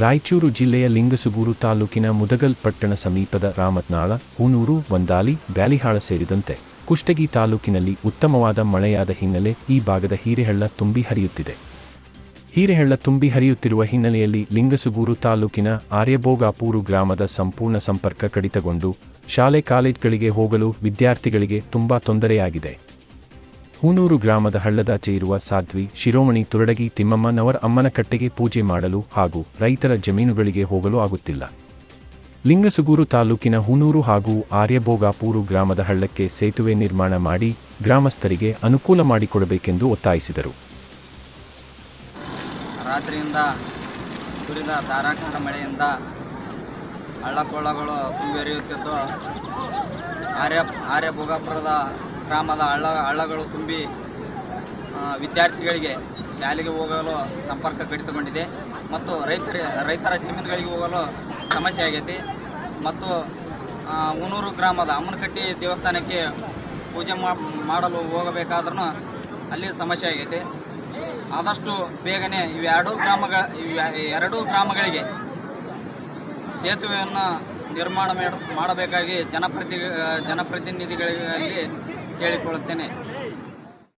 ರಾಯಚೂರು ಜಿಲ್ಲೆಯ ಲಿಂಗಸುಗೂರು ತಾಲೂಕಿನ ಮುದಗಲ್ ಪಟ್ಟಣ ಸಮೀಪದ ರಾಮತ್ನಾಳ, ಹೂನೂರು, ವಂದಾಲಿ, ಬ್ಯಾಲಿಹಾಳ ಸೇರಿದಂತೆ ಕುಷ್ಟಗಿ ತಾಲೂಕಿನಲ್ಲಿ ಉತ್ತಮವಾದ ಮಳೆಯಾದ ಹಿನ್ನೆಲೆ ಈ ಭಾಗದ ಹೀರೆಹಳ್ಳ ತುಂಬಿ ಹರಿಯುತ್ತಿದೆ. ಹೀರೆಹಳ್ಳ ತುಂಬಿ ಹರಿಯುತ್ತಿರುವ ಹಿನ್ನೆಲೆಯಲ್ಲಿ ಲಿಂಗಸುಗೂರು ತಾಲೂಕಿನ ಆರ್ಯಭೋಗಾಪೂರು ಗ್ರಾಮದ ಸಂಪೂರ್ಣ ಸಂಪರ್ಕ ಕಡಿತಗೊಂಡು ಶಾಲೆ ಕಾಲೇಜ್ಗಳಿಗೆ ಹೋಗಲು ವಿದ್ಯಾರ್ಥಿಗಳಿಗೆ ತುಂಬಾ ತೊಂದರೆಯಾಗಿದೆ. ಹೂನೂರು ಗ್ರಾಮದ ಹಳ್ಳದಾಚೆ ಇರುವ ಸಾಧ್ವಿ, ಶಿರೋಮಣಿ ತುರಡಗಿ ತಿಮ್ಮಮ್ಮನವರ ಅಮ್ಮನ ಕಟ್ಟೆಗೆ ಪೂಜೆ ಮಾಡಲು ಹಾಗೂ ರೈತರ ಜಮೀನುಗಳಿಗೆ ಹೋಗಲು ಆಗುತ್ತಿಲ್ಲ. ಲಿಂಗಸುಗೂರು ತಾಲೂಕಿನ ಹೂನೂರು ಹಾಗೂ ಆರ್ಯಭೋಗಾಪೂರು ಗ್ರಾಮದ ಹಳ್ಳಕ್ಕೆ ಸೇತುವೆ ನಿರ್ಮಾಣ ಮಾಡಿ ಗ್ರಾಮಸ್ಥರಿಗೆ ಅನುಕೂಲ ಮಾಡಿಕೊಡಬೇಕೆಂದು ಒತ್ತಾಯಿಸಿದರು. ರಾತ್ರಿಯಿಂದ ಸುರಿದ ಧಾರಾಕಾರ ಮಳೆಯಿಂದ ಹಳ್ಳಕೊಳ್ಳಗಳು ತುಂಬಿ ಹರಿಯುತ್ತಿದ್ದು, ಆರ್ಯ ಆರ್ಯ ಭೋಗಾಪುರದ ಗ್ರಾಮದ ಹಳ್ಳ ಹಳ್ಳಗಳು ತುಂಬಿ ವಿದ್ಯಾರ್ಥಿಗಳಿಗೆ ಶಾಲೆಗೆ ಹೋಗಲು ಸಂಪರ್ಕ ಕಡಿತಗೊಂಡಿದೆ. ಮತ್ತು ರೈತರ ರೈತರ ಜಮೀನುಗಳಿಗೆ ಹೋಗಲು ಸಮಸ್ಯೆ ಆಗೈತಿ. ಮತ್ತು ಆ, ಊನೂರು ಗ್ರಾಮದ ಅಮ್ಮನಕಟ್ಟಿ ದೇವಸ್ಥಾನಕ್ಕೆ ಪೂಜೆ ಮಾಡಲು ಹೋಗಬೇಕಾದ್ರೂ ಅಲ್ಲಿ ಸಮಸ್ಯೆ ಆಗೈತಿ. ಆದಷ್ಟು ಬೇಗನೆ ಇವೆರಡೂ ಗ್ರಾಮಗಳ ಎರಡೂ ಗ್ರಾಮಗಳಿಗೆ ಸೇತುವೆಯನ್ನು ನಿರ್ಮಾಣ ಮಾಡ- ಮಾಡಬೇಕಾಗಿ ಜನಪ್ರತಿ ಜನಪ್ರತಿನಿಧಿಗಳಲ್ಲಿ ಕೇಳಿಕೊಳ್ಳುತ್ತೇನೆ.